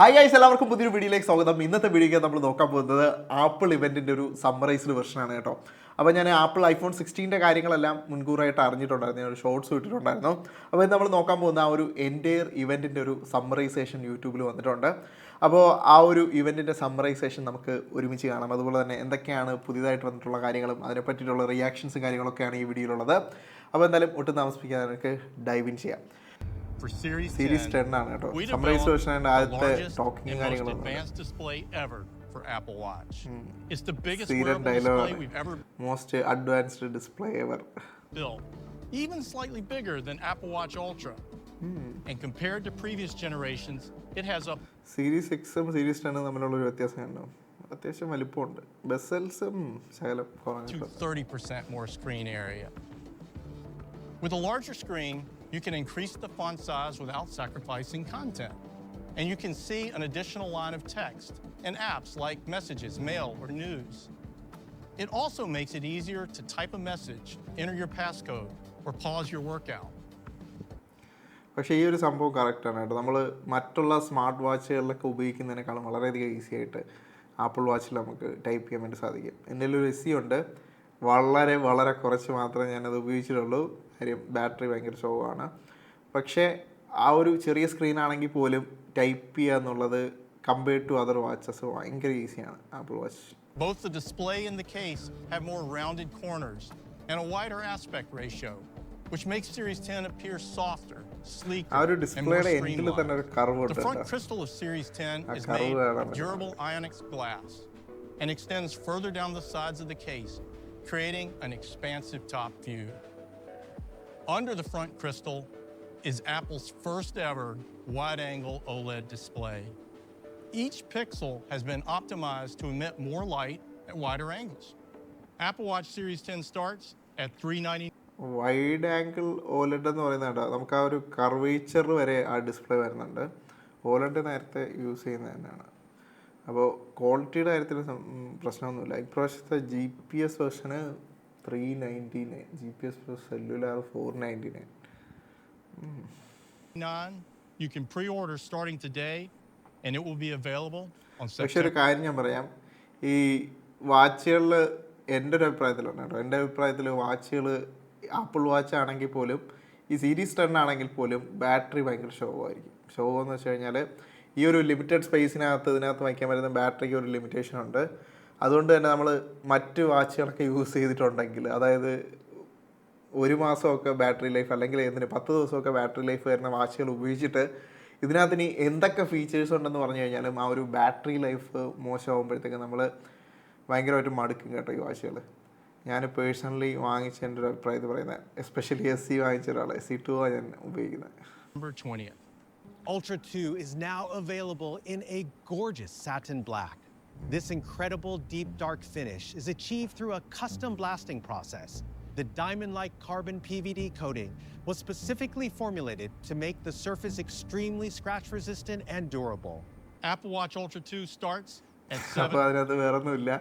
Hi guys എല്ലാവർക്കും പുതിയൊരു വീഡിയോയിലേക്ക് സ്വാഗതം. ഇന്നത്തെ വീഡിയോയ്ക്ക് നമ്മൾ നോക്കാൻ പോകുന്നത് ആപ്പിൾ ഇവന്റിന്റെ ഒരു സമ്മറൈസ്ഡ് വെർഷനാണ് കേട്ടോ. അപ്പോൾ ഞാൻ ആപ്പിൾ ഐഫോൺ സിക്സ്റ്റീന്റെ കാര്യങ്ങളെല്ലാം മുൻകൂറായിട്ട് അറിഞ്ഞിട്ടുണ്ടായിരുന്നു. ഒരു ഷോർട്സ് ഇട്ടിട്ടുണ്ടായിരുന്നു. അപ്പോൾ ഇത് നമ്മൾ നോക്കാൻ പോകുന്ന ആ ഒരു എന്റയർ ഇവന്റിന്റെ ഒരു സമ്മറൈസേഷൻ യൂട്യൂബിൽ വന്നിട്ടുണ്ട്. അപ്പോൾ ആ ഒരു ഇവന്റിന്റെ സമ്മറൈസേഷൻ നമുക്ക് ഒരുമിച്ച് കാണാം. അതുപോലെ തന്നെ എന്തൊക്കെയാണ് പുതിയതായിട്ട് വന്നിട്ടുള്ള കാര്യങ്ങളും അതിനെ പറ്റിയിട്ടുള്ള റിയാക്ഷൻസും കാര്യങ്ങളൊക്കെയാണ് ഈ വീഡിയോയിലുള്ളത്. അപ്പോൾ എന്തായാലും ഒട്ടും താമസിപ്പിക്കാതെ നമുക്ക് ഡൈവിൻ ചെയ്യാം. സീരീസ് 10, ടെൻ ആണ് കേട്ടോ we സമ്മറൈസ് developed വെർഷനായിട്ട് the ആദ്യത്തെ largest ടോക്കിങ് and most കാര്യങ്ങളൊന്നും advanced display ever for Apple Watch. It's the biggest സ്ഥിരം wearable display ഡയലോഗാണ് we've ever most advanced display ever built, even slightly bigger than Apple Watch Ultra. And compared to previous generations, it has up series സിക്സും series ടെണ്ണും തമ്മിലുള്ള ഒരു വ്യത്യാസം കണ്ടോ അത്യാവശ്യം വലിപ്പമുണ്ട് ബെസൽസും ശകലം to കുറഞ്ഞിട്ടുണ്ട് 30% more screen area. With a larger screen, you can increase the font size without sacrificing content. And you can see an additional line of text in apps like messages, mail, or news. It also makes it easier to type a message, enter your passcode, or pause your workout. പക്ഷേ ഈ ഒരു സംഭവം കറക്റ്റാണ് കേട്ടോ നമ്മൾ മറ്റുള്ള smart വാച്ചുകളിലൊക്കെ ഉപയോഗിക്കുന്നതിനേക്കാളും വളരെയധികം easy ആയിട്ട് ആപ്പിൾ വാച്ചിൽ നമുക്ക് ടൈപ്പ് ചെയ്യാൻ വേണ്ടി സാധിക്കും എന്റെ ഒരു എസ് ഉണ്ട് വളരെ വളരെ കുറച്ച് മാത്രമേ ഞാനത് ഉപയോഗിച്ചിട്ടുള്ളൂ കാര്യം ബാറ്ററി ഭയങ്കര ആണ് പക്ഷേ ആ ഒരു ചെറിയ സ്ക്രീൻ ആണെങ്കിൽ പോലും ടൈപ്പ് ചെയ്യുക എന്നുള്ളത് കമ്പയർഡ് ടു അതർ വാച്ചസ് ഭയങ്കര ഈസിയാണ് Apple watch Both the display and the case have more rounded corners and a wider aspect ratio, which makes Series 10 appear softer, sleeker, ആ ഒരു ഡിസ്പ്ലേയുടെ എൻഡിൽ തന്നെ. ഒരു curve The front crystal of Series 10 is made of durable Ionix glass and extends further down the sides of the case, creating an expansive top view. Under the front crystal is Apple's first ever wide-angle OLED display. Each pixel has been optimized to emit more light at wider angles. Apple Watch Series 10 starts at 390. Wide angle OLED എന്ന് പറയുന്നത് നമുക്ക് ആ ഒരു curvature വരെ ആ display വരുന്നുണ്ട് OLED നേരത്തെ use ചെയ്യുന്നത് തന്നെയാണ് അപ്പോൾ ക്വാളിറ്റിയുടെ കാര്യത്തിൽ പ്രശ്നമൊന്നുമില്ല. ഇപ്രാവശ്യത്തെ G P S വെർഷന് three ninety nine G P S cellular four ninety nine പക്ഷെ ഒരു കാര്യം ഞാൻ പറയാം. ഈ വാച്ചുകളിൽ എന്റെ ഒരു അഭിപ്രായത്തിലുണ്ട് കേട്ടോ. എന്റെ അഭിപ്രായത്തിൽ വാച്ചുകൾ ആപ്പിൾ വാച്ച് ആണെങ്കിൽ പോലും ഈ സീരീസ് ടെൻ ആണെങ്കിൽ പോലും ബാറ്ററി ഭയങ്കര ഷോ ആയിരിക്കും. ഷോ എന്ന് വെച്ച് കഴിഞ്ഞാൽ ഈ ഒരു ലിമിറ്റഡ് സ്പേസിനകത്ത് ഇതിനകത്ത് വയ്ക്കാൻ പറ്റുന്ന ബാറ്ററിക്ക് ഒരു ലിമിറ്റേഷൻ ഉണ്ട്. അതുകൊണ്ട് തന്നെ നമ്മൾ മറ്റ് വാച്ചുകളൊക്കെ യൂസ് ചെയ്തിട്ടുണ്ടെങ്കിൽ അതായത് ഒരു മാസമൊക്കെ ബാറ്ററി ലൈഫ് അല്ലെങ്കിൽ എന്തിന് പത്ത് ദിവസമൊക്കെ ബാറ്ററി ലൈഫ് വരുന്ന വാച്ചുകൾ ഉപയോഗിച്ചിട്ട് ഇതിനകത്ത് ഇനി എന്തൊക്കെ ഫീച്ചേഴ്സ് ഉണ്ടെന്ന് പറഞ്ഞു കഴിഞ്ഞാലും ആ ഒരു ബാറ്ററി ലൈഫ് മോശമാകുമ്പോഴത്തേക്ക് നമ്മൾ ഭയങ്കരമായിട്ട് മടുക്കും കേട്ടോ ഈ വാച്ചുകൾ ഞാൻ പേഴ്സണലി വാങ്ങിച്ച എന്റെ ഒരു അഭിപ്രായത്തിൽ പറയുന്നത് എസ്പെഷ്യലി എസ് സി വാങ്ങിച്ച ഒരാളെ സി ടു ആണ് ഞാൻ ഉപയോഗിക്കുന്നത്. September 20th. Ultra 2 is now available in a gorgeous satin black. This incredible deep dark finish is achieved through a custom blasting process. The diamond like carbon PVD coating was specifically formulated to make the surface extremely scratch resistant and durable. Apple Watch Ultra 2 starts at അപ്പോൾ അതിനകത്ത് വേറൊന്നുമില്ല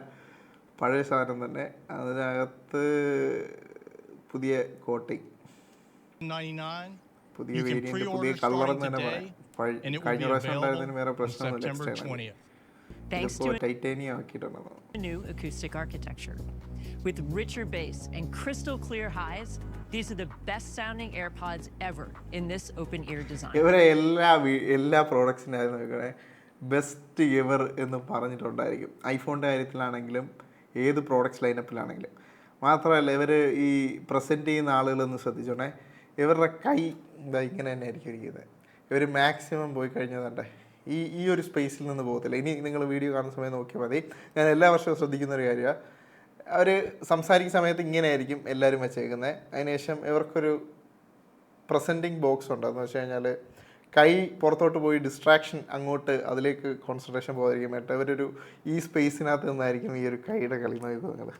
പഴയ സാധനം തന്നെ അതിനകത്ത് പുതിയ coating 799 പുതിയ You can variant പുതിയ pre-order കളർ starting തന്നെ today, പറയാം പഴ- and it will കഴിഞ്ഞ be പ്രാവശ്യം ഉണ്ടായിരുന്നതിന് available വേറെ on പ്രശ്നമൊന്നുമില്ല. September 20th. Thanks to titanium a new acoustic architecture. With richer bass and crystal clear highs, these are the best sounding AirPods ever in this open ear design. ഇവരെ എല്ലാ എല്ലാ പ്രോഡക്ട്സിന്റെ ആയിരുന്നു നോക്കണേ. Best ever എന്ന് പറഞ്ഞിട്ടുണ്ടായിരിക്കും. ഐഫോണിന്റെ കാര്യത്തിലാണെങ്കിലും ഏത് products ലൈനപ്പിലാണെങ്കിലും മാത്രമല്ല ഇവർ ഈ പ്രസന്റ് ചെയ്യുന്ന ആളുകളൊന്ന് ശ്രദ്ധിച്ചോണേ. ഇവരുടെ കൈ ഇതാ ഇങ്ങനെ തന്നെ ആയിരിക്കും ഇരിക്കുന്നത്. ഇവർ മാക്സിമം പോയി കഴിഞ്ഞതണ്ടേ ഈ ഈ ഒരു സ്പേസിൽ നിന്ന് പോകത്തില്ല. ഇനി നിങ്ങൾ വീഡിയോ കാണുന്ന സമയം നോക്കിയാൽ മതി. ഞാൻ എല്ലാ വർഷവും ശ്രദ്ധിക്കുന്ന ഒരു കാര്യമാണ് അവർ സംസാരിക്കുന്ന സമയത്ത് ഇങ്ങനെ ആയിരിക്കും എല്ലാവരും വെച്ചേക്കുന്നത് അതിനുശേഷം ഇവർക്കൊരു പ്രസന്റിങ് ബോക്സ് ഉണ്ടെന്ന് വെച്ച് കഴിഞ്ഞാൽ കൈ പുറത്തോട്ട് പോയി ഡിസ്ട്രാക്ഷൻ അങ്ങോട്ട് അതിലേക്ക് കോൺസെൻട്രേഷൻ പോകാതിരിക്കും മറ്റേ അവരൊരു ഈ സ്പേസിനകത്ത് നിന്നായിരിക്കും ഈ ഒരു കൈയുടെ കളി നോക്കുന്നത്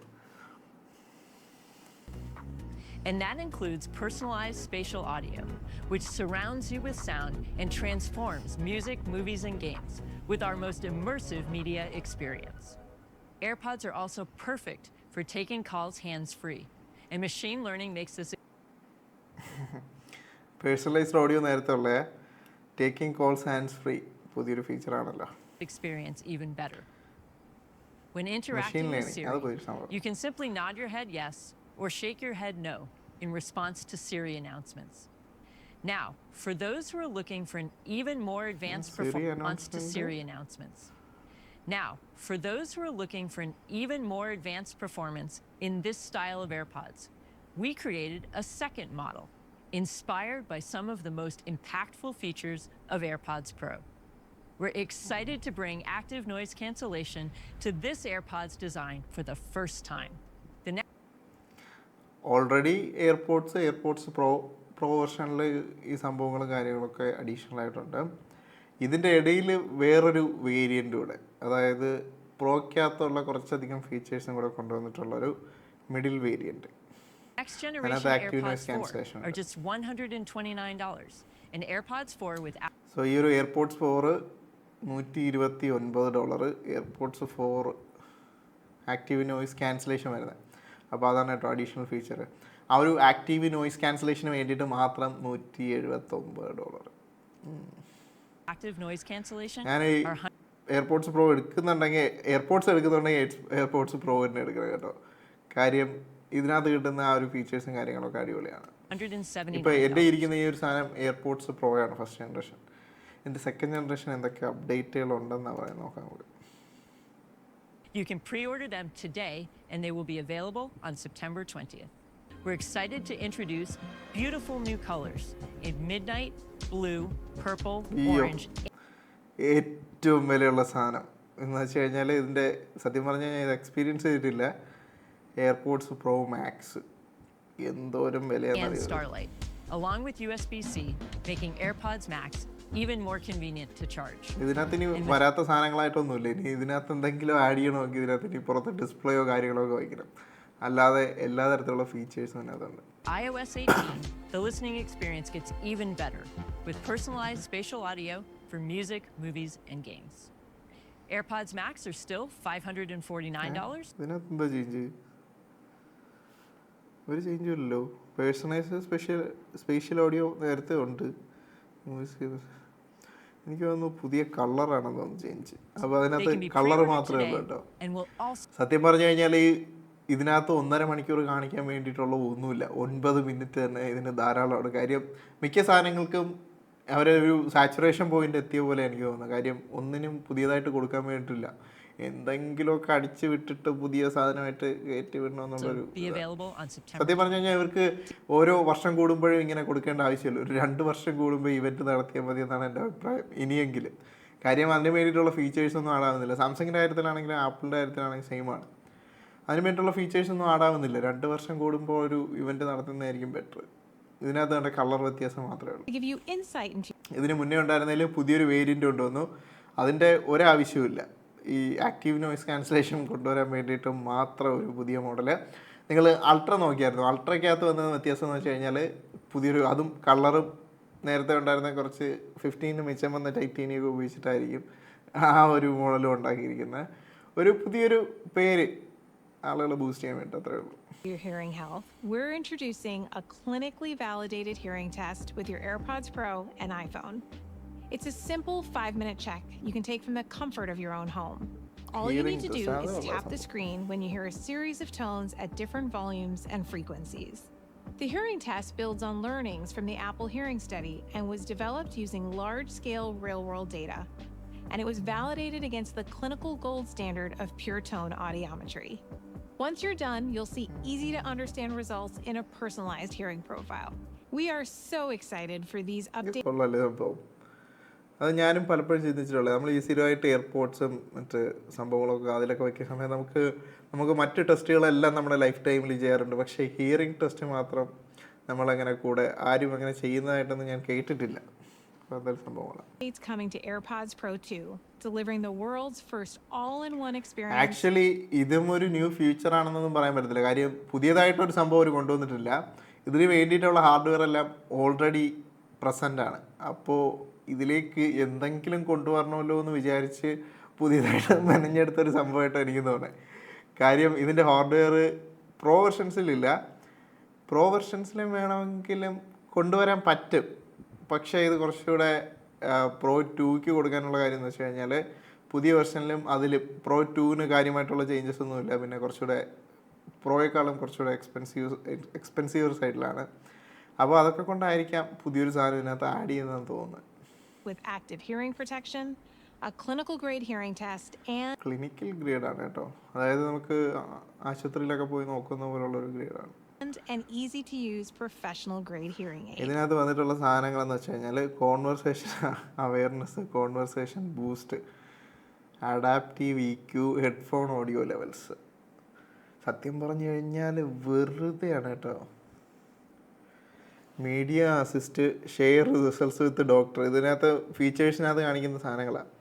And that includes personalized spatial audio, which surrounds you with sound and transforms music, movies, and games with our most immersive media experience. AirPods are also perfect for taking calls hands free, and machine learning makes this personalised audio നേരത്തെ ഉള്ള taking calls hands free പുതിയൊരു ഫീച്ചറാണല്ലോ experience even better. When machine interacting with learning അത് Siri, പുതിയൊരു സംഭവം you can simply nod your head yes or shake your head no in response to Siri announcements. Now, for those who are looking for an even more advanced Siri response to? Siri announcements. Now, for those who are looking for an even more advanced performance in this style of AirPods, we created a second model inspired by some of the most impactful features of AirPods Pro. We're excited to bring active noise cancellation to this AirPods design for the first time. Already AirPods AirPods pro പ്രൊവേഷനിൽ ഈ സംഭവങ്ങളും കാര്യങ്ങളൊക്കെ additional ആയിട്ടുണ്ട്. ഇതിന്റെ ഇടയിൽ വേറൊരു variant കൂടെ അതായത് പ്രോയ്ക്കകത്തുള്ള കുറച്ചധികം ഫീച്ചേഴ്സും കൂടെ കൊണ്ടുവന്നിട്ടുള്ളൊരു middle variant next generation Another active noise AirPods 4 cancellation. are just $129, and AirPods 4 with so ഈ ഒരു എയർപോർട്സ് ഫോർ നൂറ്റി ഇരുപത്തി ഒൻപത് dollar AirPods four active noise cancellation വരുന്നത്. അപ്പോൾ അതാണ് കേട്ടോ അഡീഷണൽ ഫീച്ചർ ആ ഒരു ആക്റ്റീവ് നോയിസ് ക്യാൻസലേഷന് വേണ്ടിയിട്ട് മാത്രം നൂറ്റി എഴുപത്തൊമ്പത് ഡോളർ ഞാൻ എയർപോർട്സ് പ്രോ എടുക്കുന്നുണ്ടെങ്കിൽ എയർപോർട്സ് എടുക്കുന്നുണ്ടെങ്കിൽ എയർപോർട്സ് പ്രോ തന്നെ എടുക്കണം കേട്ടോ. കാര്യം ഇതിനകത്ത് കിട്ടുന്ന ആ ഒരു ഫീച്ചേഴ്സും കാര്യങ്ങളൊക്കെ അടിപൊളിയാണ്. ഇപ്പോൾ എന്റെ $179. ഇരിക്കുന്ന ഈ ഒരു സാധനം എയർപോർട്സ് പ്രോ ആണ് ഫസ്റ്റ് ജനറേഷൻ എന്റെ സെക്കൻഡ് ജനറേഷൻ എന്തൊക്കെ അപ്ഡേറ്റുകൾ ഉണ്ടെന്നാണ് പറയുന്നത് നോക്കാം നമുക്ക്. You can pre order them today, and they will be available on September 20th. We're excited to introduce beautiful new colors in midnight, blue, purple, Yo. orange, ഏറ്റവും വിലയുള്ള സാധനം എന്ന് വെച്ച് കഴിഞ്ഞാൽ ഇതിൻ്റെ സത്യം പറഞ്ഞു കഴിഞ്ഞാൽ ഇത് എക്സ്പീരിയൻസ് ചെയ്തിട്ടില്ല എയർപോർട്സ് പ്രോ മാക്സ് എന്തോരം and വിലയാണെന്നറിയാം Starlight, along with USB C, making AirPods Max even more convenient to charge ഇതിനകത്ത് ഇനി വരാത്ത സാധനങ്ങളായിട്ടൊന്നുമില്ല. ഇനി ഇതിനകത്ത് എന്തെങ്കിലും ആഡ് ചെയ്യണമെങ്കിൽ ഇതിനകത്ത് ഇനി പുറത്ത് ഡിസ്പ്ലേയോ കാര്യങ്ങളോ ഒക്കെ വയ്ക്കണം. അല്ലാതെ എല്ലാ തരത്തിലുള്ള ഫീച്ചേഴ്സും അതിനകത്തുണ്ട് iOS 18, the listening experience gets even better with personalized spatial audio for music, movies, and games. AirPods Max are still $549. ഇതിനകത്ത് എന്താ ചേഞ്ച് ഒരു ചേഞ്ചും ഇല്ലല്ലോ. പേഴ്സണൈസ് സ്പെഷ്യൽ സ്പേഷ്യൽ ഓഡിയോ നേരത്തെ ഉണ്ട്. എനിക്ക് തോന്നുന്നു പുതിയ കളറാണെന്ന് തോന്നുന്നു ചേഞ്ച്. അപ്പോൾ അതിനകത്ത് കളർ മാത്രമേ ഉള്ളൂ കേട്ടോ. സത്യം പറഞ്ഞു കഴിഞ്ഞാൽ ഈ ഇതിനകത്ത് ഒന്നര മണിക്കൂർ കാണിക്കാൻ വേണ്ടിയിട്ടുള്ള ഒന്നുമില്ല. ഒൻപത് മിനിറ്റ് തന്നെ ഇതിന് ധാരാളമാണ് കാര്യം മിക്ക സാധനങ്ങൾക്കും അവരൊരു ഒരു സാച്ചുറേഷൻ പോയിന്റ് എത്തിയ പോലെ എനിക്ക് തോന്നുന്നു. കാര്യം ഒന്നിനും പുതിയതായിട്ട് കൊടുക്കാൻ വേണ്ടിയിട്ടില്ല. എന്തെങ്കിലുമൊക്കെ അടിച്ചു വിട്ടിട്ട് പുതിയ സാധനമായിട്ട് കയറ്റി വിടണമെന്നുള്ളൊരു സത്യം പറഞ്ഞു കഴിഞ്ഞാൽ ഇവർക്ക് ഓരോ വർഷം കൂടുമ്പോഴും ഇങ്ങനെ കൊടുക്കേണ്ട ആവശ്യമില്ല. ഒരു രണ്ട് വർഷം കൂടുമ്പോൾ ഇവന്റ് നടത്തിയാൽ മതി എന്നാണ് എന്റെ അഭിപ്രായം. ഇനിയെങ്കിലും കാര്യം അതിന് വേണ്ടിയിട്ടുള്ള ഫീച്ചേഴ്സ് ഒന്നും ആടാവുന്നില്ല സാംസങ്ങിന്റെ കാര്യത്തിലാണെങ്കിലും ആപ്പിളിന്റെ കാര്യത്തിലാണെങ്കിലും സെയിം ആണ്. അതിന് വേണ്ടിയിട്ടുള്ള ഫീച്ചേഴ്സ് ഒന്നും ആടാവുന്നില്ല രണ്ട് വർഷം കൂടുമ്പോൾ ഒരു ഇവന്റ് നടത്തുന്നതായിരിക്കും ബെറ്റർ ഇതിനകത്ത് കണ്ട കളർ വ്യത്യാസം മാത്രമേ ഉള്ളൂ. ഇതിന് മുന്നേ ഉണ്ടായിരുന്നതിൽ പുതിയൊരു വേരിയന്റ് കൊണ്ടുവന്നു. അതിന്റെ ഒരാവശ്യവുമില്ല. ഈ ആക്റ്റീവ് നോയിസ് ക്യാൻസലേഷൻ കൊണ്ടുവരാൻ വേണ്ടിയിട്ട് മാത്രം ഒരു പുതിയ മോഡൽ നിങ്ങൾ അൾട്ര നോക്കിയായിരുന്നു. അൾട്രയ്ക്കകത്ത് വന്ന വ്യത്യാസം എന്ന് വെച്ച് കഴിഞ്ഞാൽ പുതിയൊരു അതും കളറും നേരത്തെ ഉണ്ടായിരുന്ന കുറച്ച് ഫിഫ്റ്റീന് മിച്ചം വന്ന ടൈറ്റീനിയൊക്കെ ഉപയോഗിച്ചിട്ടായിരിക്കും ആ ഒരു മോഡലും ഉണ്ടാക്കിയിരിക്കുന്നത്. ഒരു പുതിയൊരു പേര് ആളുകളെ ബൂസ്റ്റ് ചെയ്യാൻ വേണ്ടി അത്രേ ഉള്ളൂ. Your hearing health, we're introducing a clinically validated hearing test with your AirPods Pro and iPhone. It's a simple five minute check you can take from the comfort of your own home. All you need to do is tap the screen when you hear a series of tones at different volumes and frequencies. The hearing test builds on learnings from the Apple Hearing Study and was developed using large scale real world data. And it was validated against the clinical gold standard of pure tone audiometry. Once you're done, you'll see easy to understand results in a personalized hearing profile. We are so excited for these updates. അത് ഞാനും പലപ്പോഴും ചിന്തിച്ചിട്ടുള്ളത്. നമ്മൾ ഈ സ്ഥിരമായിട്ട് എയർപോർട്സും മറ്റ് സംഭവങ്ങളൊക്കെ അതിലൊക്കെ വയ്ക്കുന്ന സമയത്ത് നമുക്ക് നമുക്ക് മറ്റ് ടെസ്റ്റുകളെല്ലാം നമ്മുടെ ലൈഫ് ടൈമിൽ ചെയ്യാറുണ്ട്. പക്ഷേ ഹിയറിംഗ് ടെസ്റ്റ് മാത്രം നമ്മളങ്ങനെ കൂടെ ആരും അങ്ങനെ ചെയ്യുന്നതായിട്ടൊന്നും ഞാൻ കേട്ടിട്ടില്ല. അപ്പോൾ അതൊരു സംഭവങ്ങളാണ് Updates coming to AirPods Pro 2, delivering the world's first all-in-one experience. Actually ഇതും ഒരു ന്യൂ ഫ്യൂച്ചർ ആണെന്നൊന്നും പറയാൻ പറ്റത്തില്ല. കാര്യം പുതിയതായിട്ടൊരു സംഭവം അവർ കൊണ്ടുവന്നിട്ടില്ല. ഇതിന് വേണ്ടിയിട്ടുള്ള ഹാർഡ്വെയർ എല്ലാം ഓൾറെഡി പ്രസന്റ് ആണ്. അപ്പോൾ ഇതിലേക്ക് എന്തെങ്കിലും കൊണ്ടുവരണമല്ലോ എന്ന് വിചാരിച്ച് പുതിയതായിട്ട് മെനഞ്ഞെടുത്തൊരു സംഭവമായിട്ട് എനിക്ക് തോന്നുന്നത്. കാര്യം ഇതിന്റെ ഹാർഡ്വെയർ പ്രോ വെർഷൻസിലില്ല പ്രോ വെർഷൻസിലും വേണമെങ്കിലും കൊണ്ടുവരാൻ പറ്റും. പക്ഷേ ഇത് കുറച്ചുകൂടെ പ്രോ ടൂക്ക് കൊടുക്കാനുള്ള കാര്യം എന്ന് വെച്ച് കഴിഞ്ഞാൽ പുതിയ വെർഷനിലും അതിൽ പ്രോ ടൂവിന് കാര്യമായിട്ടുള്ള ചേഞ്ചസ് ഒന്നുമില്ല. പിന്നെ കുറച്ചുകൂടെ പ്രോയേക്കാളും കുറച്ചുകൂടെ എക്സ്പെൻസീവ് എക്സ്പെൻസീവ് സൈഡിലാണ് അപ്പോൾ അതൊക്കെ കൊണ്ടായിരിക്കാം പുതിയൊരു സാധനം ഇതിനകത്ത് ആഡ് ചെയ്യുന്നതെന്ന് തോന്നുന്നത്. With active hearing protection, a clinical grade hearing test, and clinical ഗ്രേഡാണ് കേട്ടോ. അതായത് നമുക്ക് ആശുപത്രിയിലൊക്കെ പോയി നോക്കുന്ന പോലുള്ള ഒരു ഗ്രേഡാണ് an easy to use professional grade hearing aid. ഇതിനകത്ത് വന്നിട്ടുള്ള സാധനങ്ങളെന്ന് വെച്ച് കഴിഞ്ഞാൽ conversation awareness conversation boost adaptive E Q headphone audio levels സത്യം പറഞ്ഞു കഴിഞ്ഞാൽ വെറുതെയാണ് കേട്ടോ. Media assist share results with doctor ഇതിനകത്ത് ഫീച്ചേഴ്സിനകത്ത് കാണിക്കുന്ന സാധനങ്ങളാണ്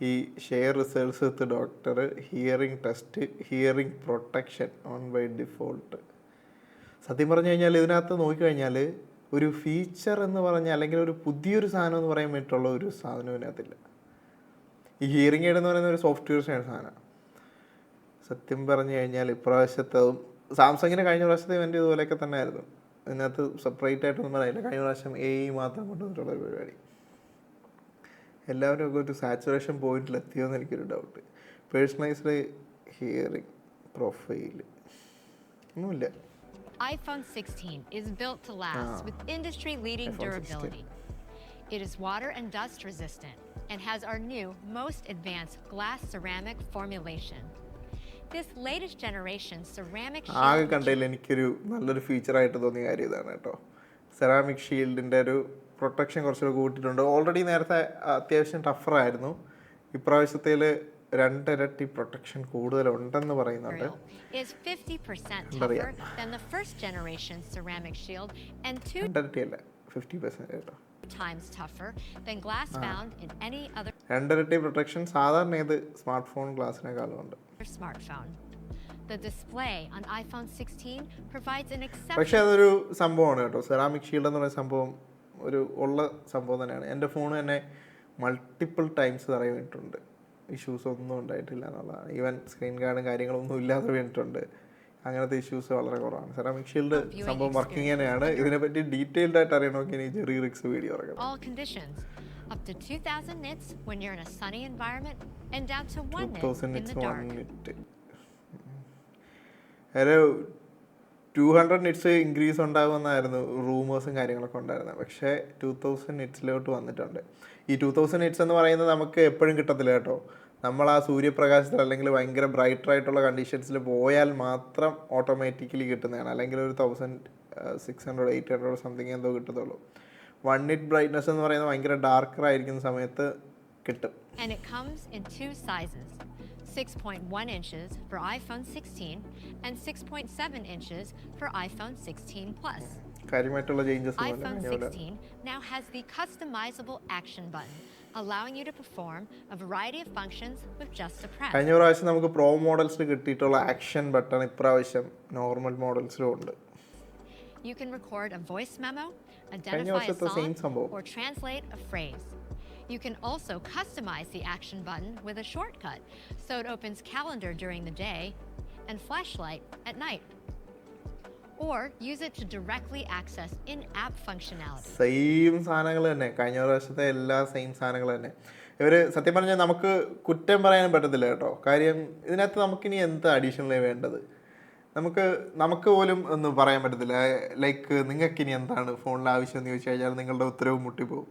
ഈ share results with doctor hearing test hearing protection on by default സത്യം പറഞ്ഞു കഴിഞ്ഞാൽ ഇതിനകത്ത് നോക്കിക്കഴിഞ്ഞാൽ ഒരു ഫീച്ചർ എന്ന് പറഞ്ഞാൽ അല്ലെങ്കിൽ ഒരു പുതിയൊരു സാധനം എന്ന് പറയാൻ വേണ്ടിയിട്ടുള്ള ഒരു സാധനം ഇതിനകത്തില്ല. ഈ ഹിയറിംഗ് എയ്ഡ് എന്ന് പറയുന്ന ഒരു സോഫ്റ്റ്വെയർ സാധനമാണ് സത്യം പറഞ്ഞു കഴിഞ്ഞാൽ ഇപ്രാവശ്യത്തതും സാംസങ്ങിന് കഴിഞ്ഞ പ്രാവശ്യത്തെ വേണ്ടി ഇതുപോലെയൊക്കെ തന്നെ ആയിരുന്നു ഇതിനകത്ത് സെപ്പറേറ്റ് ആയിട്ടൊന്നും പറയില്ല കഴിഞ്ഞ പ്രാവശ്യം എ ഇ മാത്രം കൊണ്ടുവന്നിട്ടുള്ള ഒരു പരിപാടി എല്ലാവരും ഒക്കെ ഒരു സാച്ചുറേഷൻ പോയിന്റിൽ എത്തിയോ എന്ന് എനിക്കൊരു ഡൗട്ട് പേഴ്സണലൈസ്ഡ് ഹിയറിംഗ് പ്രൊഫൈൽ ഒന്നുമില്ല iPhone 16 is built to last Ah. with industry leading iPhone 16. durability. It is water and dust resistant and has our new, most advanced glass ceramic formulation. ആകെ shield. കണ്ടതിൽ എനിക്കൊരു നല്ലൊരു ഫീച്ചറായിട്ട് തോന്നിയ കാര്യം ഇതാണ് കേട്ടോ. Ceramic ഷീൽഡിന്റെ ഒരു പ്രൊട്ടക്ഷൻ കുറച്ചുകൂടെ കൂട്ടിയിട്ടുണ്ട്. ഓൾറെഡി നേരത്തെ അത്യാവശ്യം ടഫറായിരുന്നു ഇപ്രാവശ്യത്തിൽ രണ്ടിരട്ടി പ്രൊട്ടക്ഷൻ കൂടുതലുണ്ടെന്ന് പറയുന്നുണ്ട്. Material is 50% Andariya. tougher than the first generation ceramic shield and two രണ്ടിരട്ടി അല്ല ഫിഫ്റ്റി പെർസെന്റ് കേട്ടോ രണ്ടിരട്ടി പ്രൊട്ടക്ഷൻ സാധാരണ ഏത് സ്മാർട്ട് ഫോൺ ഗ്ലാസിനേക്കാളും ഉണ്ട്. Smartphone. The display on iPhone 16 provides an പക്ഷേ അതൊരു സംഭവമാണ് കേട്ടോ. സെറാമിക് ഷീൽഡ് എന്ന് പറയുന്ന സംഭവം ഒരു ഉള്ള സംഭവം തന്നെയാണ്. എന്റെ ഫോൺ തന്നെ മൾട്ടിപ്പിൾ ടൈംസ് തറയി വീണിട്ടുണ്ട് ഇഷ്യൂസ് ഒന്നും ഉണ്ടായിട്ടില്ല എന്നുള്ളതാണ്. ഈവൻ സ്ക്രീൻ ഗാർഡും കാര്യങ്ങളൊന്നും ഇല്ലാതെ വീണിട്ടുണ്ട്. അങ്ങനത്തെ ഇഷ്യൂസ് വളരെ കുറവാണ്. സെറാമിക് ഷീൽഡ് സംഭവം വർക്കിംഗ് തന്നെയാണ്. ഇതിനെപ്പറ്റി ഡീറ്റെയിൽഡ് ആയിട്ട് അറിയണമെങ്കിൽ Jerry Rigs video conditions, up to 2000 nits when you're in a sunny environment, and down to 1 two nit in the dark. ഒരു ടു ഹൺഡ്രഡ് നിറ്റ്സ് ഇൻക്രീസ് ഉണ്ടാകുമെന്നായിരുന്നു റൂമേഴ്സും കാര്യങ്ങളൊക്കെ ഉണ്ടായിരുന്നത്. പക്ഷേ ടു തൗസൻഡ് നിറ്റ്സിലോട്ട് വന്നിട്ടുണ്ട്. ഈ ടു തൗസൻഡ് നിറ്റ്സ് എന്ന് പറയുന്നത് നമുക്ക് എപ്പോഴും കിട്ടത്തില്ല കേട്ടോ. നമ്മൾ ആ സൂര്യപ്രകാശത്തിൽ അല്ലെങ്കിൽ ഭയങ്കര ബ്രൈറ്റർ ആയിട്ടുള്ള കണ്ടീഷൻസിൽ പോയാൽ മാത്രം ഓട്ടോമാറ്റിക്കലി കിട്ടുന്നതാണ്. അല്ലെങ്കിൽ ഒരു thousand six hundred eight hundred something എന്തോ കിട്ടത്തുള്ളൂ. വൺ ഇറ്റ് ബ്രൈറ്റ്നസ് എന്ന് പറയുന്നത് ഭയങ്കര ഡാർക്കർ ആയിരിക്കുന്ന സമയത്ത് കിട്ടും And it comes in two sizes 6.1 inches for iPhone 16 and 6.7 inches for iPhone 16 Plus. കാര്യമായിട്ടുള്ള changes iPhone 16 now has the customizable action button, allowing you to perform a variety of functions with just a press. കഴിഞ്ഞ പ്രാവശ്യം നമുക്ക് pro മോഡൽസിൽ കിട്ടിയിട്ടുള്ള action button ഇപ്രാവശ്യം normal മോഡൽസിലും ഉണ്ട് You can record a voice memo, കഴിഞ്ഞ identify a വർഷത്തെ സെയിം song, സംഭവം or translate a phrase. You can also customize the action button with a shortcut so it opens calendar during the day and flashlight at night. Or use it to directly access in app functionality. Same സാധനങ്ങൾ തന്നെ കഴിഞ്ഞ പ്രാവശ്യത്തെ എല്ലാ same സാധനങ്ങൾ തന്നെ ഇവർ സത്യം പറഞ്ഞാൽ നമുക്ക് കുറ്റം പറയാനും പറ്റത്തില്ല കേട്ടോ കാര്യം ഇതിനകത്ത് നമുക്കിനി എന്താ അഡീഷണലി വേണ്ടത് നമുക്ക് നമുക്ക് പോലും ഒന്നും പറയാൻ പറ്റത്തില്ല. ലൈക്ക് നിങ്ങൾക്ക് ഇനി എന്താണ് ഫോണിൽ ആവശ്യം എന്ന് ചോദിച്ചു കഴിഞ്ഞാൽ നിങ്ങളുടെ ഉത്തരവ് മുട്ടിപ്പോകും